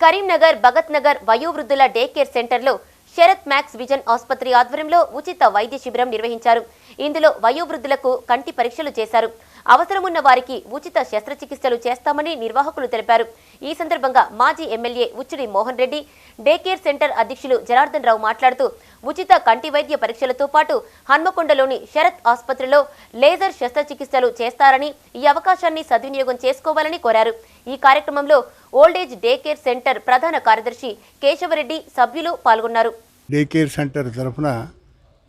కరీంనగర్ భగత్ నగర్ వయోవృద్ధుల day care సెంటర్లో Sharath max vision ఆసుపత్రి ఆధ్వర్యంలో ఉచిత వైద్య శిబిరం నిర్వహించారు. ఇందులో వయోవృద్ధులకు కంటి పరీక్షలు చేశారు. అవసరమున్న వారికి ఉచిత శస్త్రచికిత్సలు చేస్తామని నిర్వాహకులు తెలిపారు. ఈ సందర్భంగా మాజీ MLA Uchchudi Mohan Reddy day care centre అధ్యక్షులు జనార్దన్ రావు మాట్లాడుతూ ఉచిత కంటి వైద్య పరీక్షలతో పాటు హన్మకొండలోని శరత్ ఆసుపత్రిలో లేజర్ శస్త్రచికిత్సలు చేస్తారని ఈ అవకాశాన్ని సద్వినియోగం చేసుకోవాలని కోరారు. ఈ కార్యక్రమంలో ఓల్డేజ్ డే కేర్ సెంటర్ ప్రధాన కార్యదర్శి కేశవరెడ్డి సభ్యులు పాల్గొన్నారు. డే కేర్ సెంటర్ తరఫున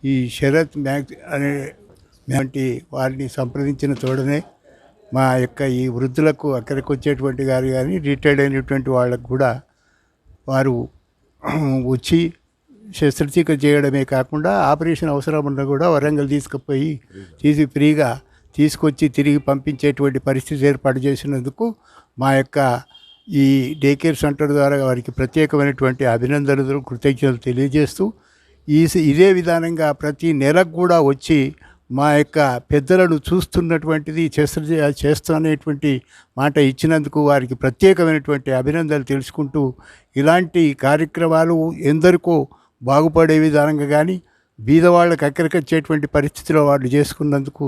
ఈ శరత్ మ్యాక్స్ అనే వంటి వారిని సంప్రదించిన తోడనే మా యొక్క ఈ వృద్ధులకు అక్కడికి వచ్చేటువంటి గారు కానీ రిటైర్డ్ అయినటువంటి వాళ్ళకు కూడా వారు వచ్చి శస్త్రచికిత్స చేయడమే కాకుండా ఆపరేషన్ అవసరం ఉన్నా కూడా వరంగల్ తీసుకుపోయి తీసి ఫ్రీగా తీసుకొచ్చి తిరిగి పంపించేటువంటి పరిస్థితి ఏర్పాటు చేసినందుకు మా యొక్క ఈ డే కేర్ సెంటర్ ద్వారా వారికి ప్రత్యేకమైనటువంటి అభినందనలు కృతజ్ఞతలు తెలియజేస్తూ ఈ ఇదే విధానంగా ప్రతి నెలకు కూడా వచ్చి మా యొక్క పెద్దలను చూస్తున్నటువంటిది చేస్త చేస్తున్నటువంటి మాట ఇచ్చినందుకు వారికి ప్రత్యేకమైనటువంటి అభినందనలు తెలుసుకుంటూ ఇలాంటి కార్యక్రమాలు ఎందరికో బాగుపడే విధానంగా కానీ బీదవాళ్ళకి అక్కరికొచ్చేటువంటి పరిస్థితిలో వాళ్ళు చేసుకున్నందుకు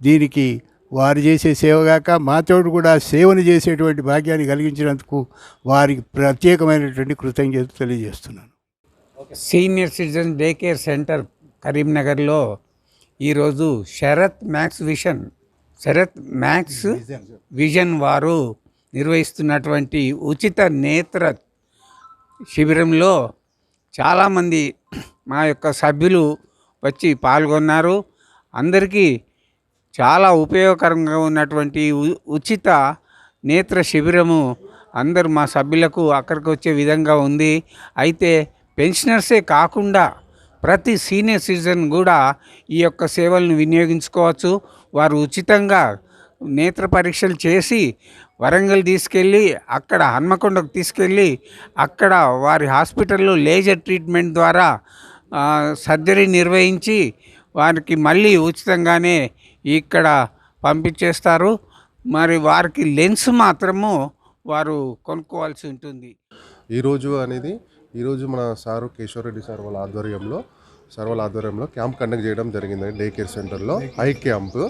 దీనికి వారు చేసే సేవగాక మాతోడు కూడా సేవను చేసేటువంటి భాగ్యాన్ని కలిగించినందుకు వారికి ప్రత్యేకమైనటువంటి కృతజ్ఞతలు తెలియజేస్తున్నాను. Senior citizen day care centre కరీంనగర్లో ఈరోజు Sharath max vision Sharath max vision వారు నిర్వహిస్తున్నటువంటి ఉచిత నేత్ర శిబిరంలో చాలామంది మా యొక్క సభ్యులు వచ్చి పాల్గొన్నారు. అందరికీ చాలా ఉపయోగకరంగా ఉన్నటువంటి ఉ- ఉచిత నేత్ర శిబిరము అందరు మా సభ్యులకు అక్కడికి వచ్చే విధంగా ఉంది. అయితే పెన్షనర్సే కాకుండా ప్రతి సీనియర్ సిటిజన్ కూడా ఈ యొక్క సేవలను వినియోగించుకోవచ్చు. వారు ఉచితంగా నేత్ర పరీక్షలు చేసి వరంగల్ తీసుకెళ్ళి అక్కడ హన్మకొండకు తీసుకెళ్ళి అక్కడ వారి హాస్పిటల్లో లేజర్ ట్రీట్మెంట్ ద్వారా సర్జరీ నిర్వహించి వారికి మళ్ళీ ఉచితంగానే ఇక్కడ పంపించేస్తారు. మరి వారికి లెన్స్ మాత్రము వారు కొనుక్కోవాల్సి ఉంటుంది. ఈరోజు అనేది ఈరోజు మన సారు కేశవరెడ్డి సార్ వాళ్ళ ఆధ్వర్యంలో సార్ వాళ్ళ ఆధ్వర్యంలో క్యాంప్ కండక్ట్ చేయడం జరిగింది డే కేర్ సెంటర్లో eye camp.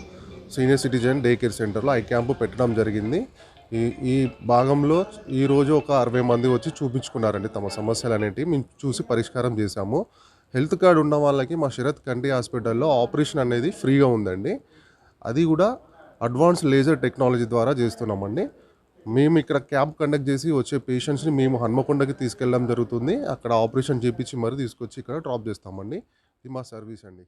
Senior citizen day care సెంటర్లో ఐ క్యాంప్ పెట్టడం జరిగింది. ఈ ఈ భాగంలో ఈరోజు ఒక అరవై మంది వచ్చి చూపించుకున్నారండి తమ సమస్యలు అనేటివి మేము చూసి పరిష్కారం చేశాము. హెల్త్ కార్డు ఉన్న వాళ్ళకి మా శరత్ కంటి హాస్పిటల్లో ఆపరేషన్ అనేది ఫ్రీగా ఉందండి. అది కూడా అడ్వాన్స్ లేజర్ టెక్నాలజీ ద్వారా చేస్తున్నామండి. మేము ఇక్కడ క్యాంప్ కండక్ట్ చేసి వచ్చే పేషెంట్స్ని మేము హన్మకొండకి తీసుకెళ్ళడం జరుగుతుంది. అక్కడ ఆపరేషన్ చేపించి మరీ తీసుకొచ్చి ఇక్కడ డ్రాప్ చేస్తామండి. ఇది మా సర్వీస్ అండి.